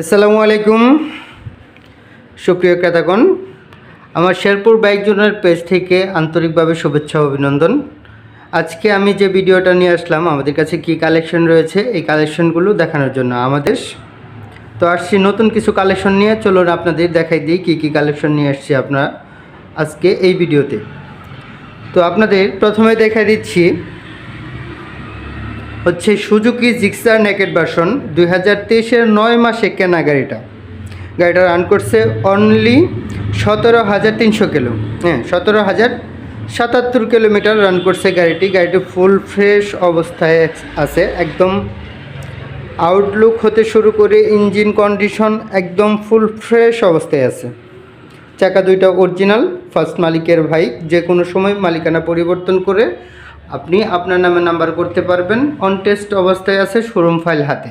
আসসালামু আলাইকুম। সুপ্রিয় ক্রেতাগণ, আমার শেরপুর বাইক জোনের পেজ থেকে আন্তরিকভাবে শুভেচ্ছা অভিনন্দন। আজকে আমি যে ভিডিওটা নিয়ে আসলাম, আমাদের কাছে কি কালেকশন রয়েছে, এই কালেকশনগুলো দেখানোর জন্য আমাদের। তো আসছি নতুন কিছু কালেকশন নিয়ে, চলুন আপনাদের দেখাই দিই কী কী কালেকশন নিয়ে আসছি আপনারা আজকে এই ভিডিওতে। তো আপনাদের প্রথমে দেখাই দিচ্ছি হচ্ছে সুজুকি জিক্সার নেকেট ভার্সন দুই হাজার তেইশের নয় মাসে কেনা গাড়িটা। গাড়িটা রান করছে অনলি সতেরো হাজার তিনশো কিলো। হ্যাঁ সতেরো হাজার সাতাত্তর কিলোমিটার রান করছে গাড়িটি। গাড়িটি ফুল ফ্রেশ অবস্থায় আছে, একদম আউটলুক হতে শুরু করে ইঞ্জিন কন্ডিশন একদম ফুল ফ্রেশ অবস্থায় আছে। চাকা দুইটা অরিজিনাল ফার্স্ট মালিকের বাইক যে কোনো সময় মালিকানা পরিবর্তন করে আপনি আপনার নামে নাম্বার করতে পারবেন। অন টেস্ট অবস্থায় আছে শোরুম ফাইল হাতে।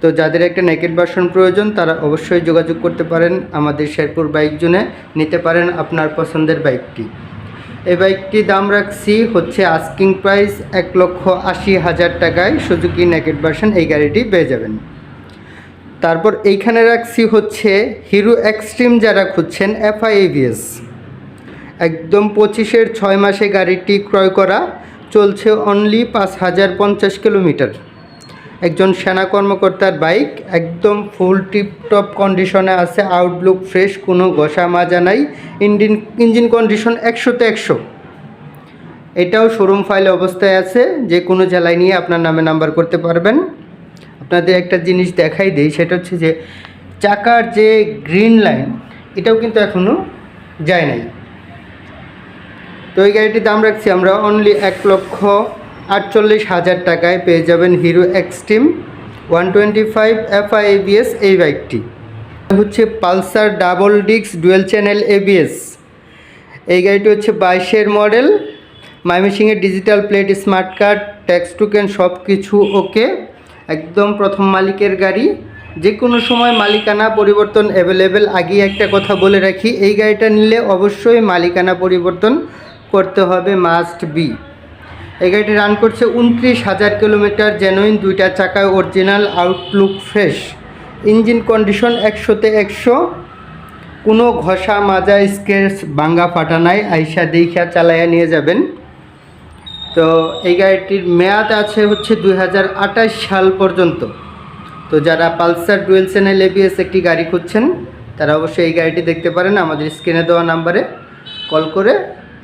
তো যাদের একটা নেকেট ভার্সন প্রয়োজন, তারা অবশ্যই যোগাযোগ করতে পারেন আমাদের শেরপুর বাইক জোনে নিতে পারেন আপনার পছন্দের বাইকটি এই বাইকটি দাম রাখছি হচ্ছে আস্কিং প্রাইস এক লক্ষ আশি হাজার টাকায়। সুজুকি নেকেট ভার্সন এই গাড়িটি পেয়ে যাবেন। তারপর এইখানে রাখছি হচ্ছে হিরো এক্সট্রিম যারা খুঁজছেন এফআইএভিএস একদম পঁচিশের ছয় মাসে গাড়িটি ক্রয় করা চলছে অনলি পাঁচ হাজার পঞ্চাশ কিলোমিটার। একজন সেনা কর্মকর্তার বাইক একদম ফুল টিপটপ কন্ডিশনে আছে আউটলুক ফ্রেশ কোনো ঘষা মাজা নাই, ইঞ্জিন ইঞ্জিন কন্ডিশন একশোতে একশো। এটাও শোরুম ফাইল অবস্থায় আছে, যে কোনো জেলায় নিয়ে আপনার নামে নাম্বার করতে পারবেন। আপনাদের একটা জিনিস দেখাই দিই, সেটা হচ্ছে যে চাকার যে গ্রিন লাইন এটাও কিন্তু এখনও যায় নাই। তো এই গাড়িটির দাম রাখছি আমরা অনলি এক লক্ষ আটচল্লিশ হাজার টাকায় পেয়ে যাবেন Hero extreme one twenty five FI এই বাইকটি। হচ্ছে পালসার ডাবল ডিক্স ডুয়েল চ্যানেল এবিএস এই গাড়িটি হচ্ছে বাইশের model মাইমেসিংয়ের digital plate, smart card, tax token সব কিছু ওকে একদম প্রথম মালিকের গাড়ি। যে কোনো সময় মালিকানা পরিবর্তন অ্যাভেলেবেল আগেই একটা কথা বলে রাখি, এই গাড়িটা নিলে অবশ্যই মালিকানা পরিবর্তন করতে হবে মাস্ট বি এই গাড়িটি রান করছে উনত্রিশ হাজার কিলোমিটার জেনুইন দুইটা চাকায় original outlook fresh engine condition একশোতে একশো। কোনো ঘষা, মাজা স্কেচ বাঙ্গা ফাটা নাই, আইসা দেখা চালাইয়া নিয়ে যাবেন। তো এই গাড়িটির মেয়াদ আছে হচ্ছে দু হাজার আঠাশ সাল পর্যন্ত। তো যারা পালসার ডুয়েল চ্যানেল এবিএস একটি গাড়ি খুঁজছেন, তারা অবশ্যই এই গাড়িটি দেখতে পারেন। আমাদের স্ক্রিনে দেওয়া নাম্বারে কল করে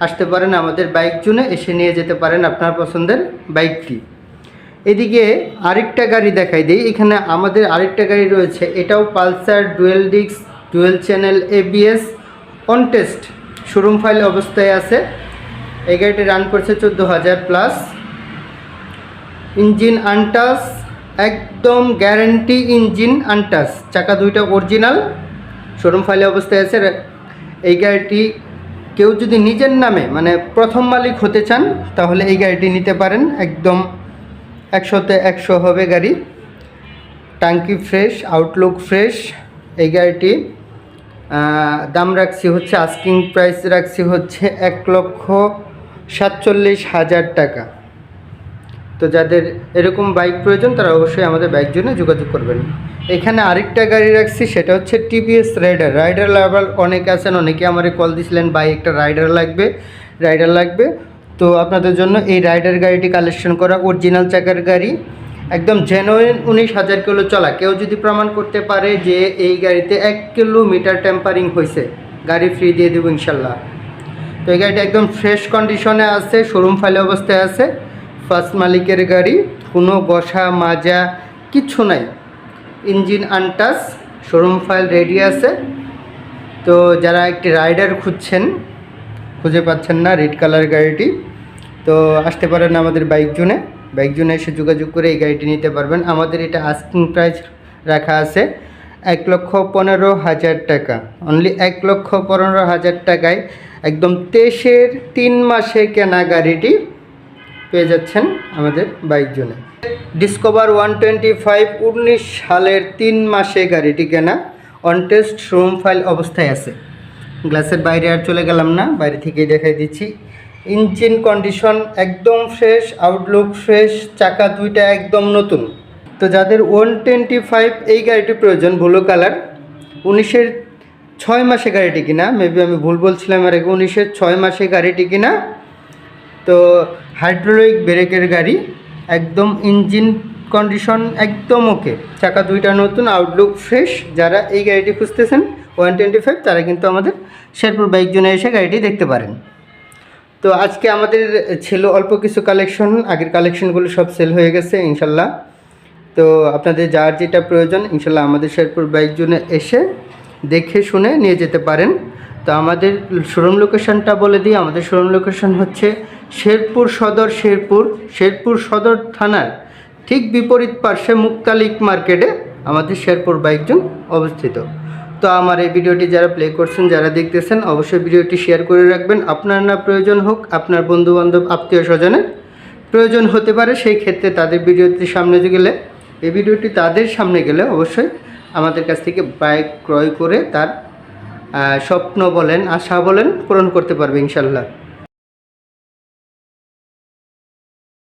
আসতে পারেন আমাদের বাইক জুনে এসে নিয়ে যেতে পারেন আপনার পছন্দের বাইকটি এদিকে আরেকটা গাড়ি দেখাই দিই, এখানে আমাদের আরেকটা গাড়ি রয়েছে, এটাও পালসার ডুয়েল ডিক্স dual channel ABS on test showroom file অবস্থায় আছে। এই গাড়িটি রান করছে চোদ্দ হাজার প্লাস ইঞ্জিন আনটাস, একদম গ্যারেন্টি ইঞ্জিন আনটাস, চাকা দুইটা অরিজিনাল শোরুম ফাইলে অবস্থায় আছে। এই গাড়িটি কেউ যদি নিজের নামে মানে প্রথম মালিক হতে চান, তাহলে এই গাড়িটি নিতে পারেন। একদম একশোতে একশো হবে গাড়ি। টাঙ্কি ফ্রেশ আউটলুক ফ্রেশ এই গাড়িটি। দাম রাখছি হচ্ছে আস্কিং প্রাইস রাখছি হচ্ছে এক লক্ষ সাতচল্লিশ হাজার টাকা। তো যাদের এরকম বাইক প্রয়োজন, তারা অবশ্যই আমাদের বাইক জন্য যোগাযোগ করবেন। এখানে আরেকটা গাড়ি রাখছি, সেটা হচ্ছে টিভিএস রাইডার রাইডার লাভার অনেকে আছেন, অনেকে আমারে কল দিছিলেন, ভাই, একটা রাইডার লাগবে রাইডার লাগবে। তো আপনাদের জন্য এই রাইডার গাড়িটি কালেকশন করা অরিজিনাল চাকার গাড়ি। একদম জেনুইন উনিশ হাজার কিলো চলা। কেউ যদি প্রমাণ করতে পারে যে এই গাড়িতে এক কিলোমিটার টেম্পারিং হয়েছে গাড়ি ফ্রি দিয়ে দেবো ইনশাল্লাহ। তো এই গাড়িটা একদম ফ্রেশ কন্ডিশনে আছে শোরুম ফাইলে অবস্থায় আছে। ফার্স্ট মালিকের গাড়ি, কোনো বসা মাজা কিচ্ছু নাই। Engine untouched showroom file ready আছে। তো যারা একটি রাইডার খুঁজছেন, খুঁজে পাচ্ছেন না রেড কালার গাড়িটি। তো আসতে পারেন আমাদের বাইক জোনে। বাইক জোনে এসে যোগাযোগ করে এই গাড়িটি নিতে পারবেন। আমাদের এটা আস্কিং প্রাইস রাখা আছে এক লক্ষ পনেরো হাজার টাকা। অনলি এক লক্ষ পনেরো হাজার টাকায় একদম তেইশের তিন মাসে কেনা গাড়িটি পেয়ে যাচ্ছেন আমাদের বাইক জোনে। ডিসকভার ওয়ান টোয়েন্টি ফাইভ উনিশ সালের তিন মাসে গাড়িটি কেনা অন টেস্ট শোরুম ফাইল অবস্থায় আছে। গ্লাসের বাইরে আর চলে গেলাম না, বাইরে থেকেই দেখাই দিচ্ছি। ইঞ্জিন কন্ডিশন একদম ফ্রেশ আউটলুক ফ্রেশ চাকা দুইটা একদম নতুন। তো যাদের ওয়ান টোয়েন্টি ফাইভ এই গাড়িটি প্রয়োজন ব্লু কালার উনিশের ছয় মাসে গাড়িটি কিনা মেবি আমি ভুল বলছিলাম আর উনিশের ছয় মাসে গাড়িটি কিনা। তো হাইড্রোলিক ব্রেকের গাড়ি, একদম ইঞ্জিন কন্ডিশন একদম ওকে। চাকা দুইটা নতুন আউটলুক ফ্রেশ যারা এই গাড়িটি খুঁজতেছেন, ওয়ান টোয়েন্টি ফাইভ, তারা কিন্তু আমাদের শেরপুর বাইক জোনে এসে গাড়িটি দেখতে পারেন। তো আজকে আমাদের ছিল অল্প কিছু কালেকশন, আগের কালেকশনগুলো সব সেল হয়ে গেছে, ইনশাল্লাহ। তো আপনাদের যার যেটা প্রয়োজন, ইনশাল্লাহ আমাদের শেরপুর বাইক জোনে এসে দেখে শুনে নিয়ে যেতে পারেন। তো আমাদের শোরুম লোকেশনটা বলে দিই, আমাদের শোরুম লোকেশন হচ্ছে শেরপুর সদর শেরপুর শেরপুর সদর থানার ঠিক বিপরীত পার্শ্বে মুক্তালিক মার্কেটে আমাদের শেরপুর বাইকজন অবস্থিত। তো আমার এই ভিডিওটি যারা প্লে করছেন, যারা দেখতেছেন, অবশ্যই ভিডিওটি শেয়ার করে রাখবেন। আপনার না প্রয়োজন হোক, আপনার বন্ধু বান্ধব আত্মীয় স্বজনের প্রয়োজন হতে পারে, সেই ক্ষেত্রে তাদের ভিডিওটি সামনে গেলে, এই ভিডিওটি তাদের সামনে গেলে অবশ্যই আমাদের কাছ থেকে বাইক ক্রয় করে তার স্বপ্ন বলেন, আশা বলেন, পূরণ করতে পারবে ইনশাল্লাহ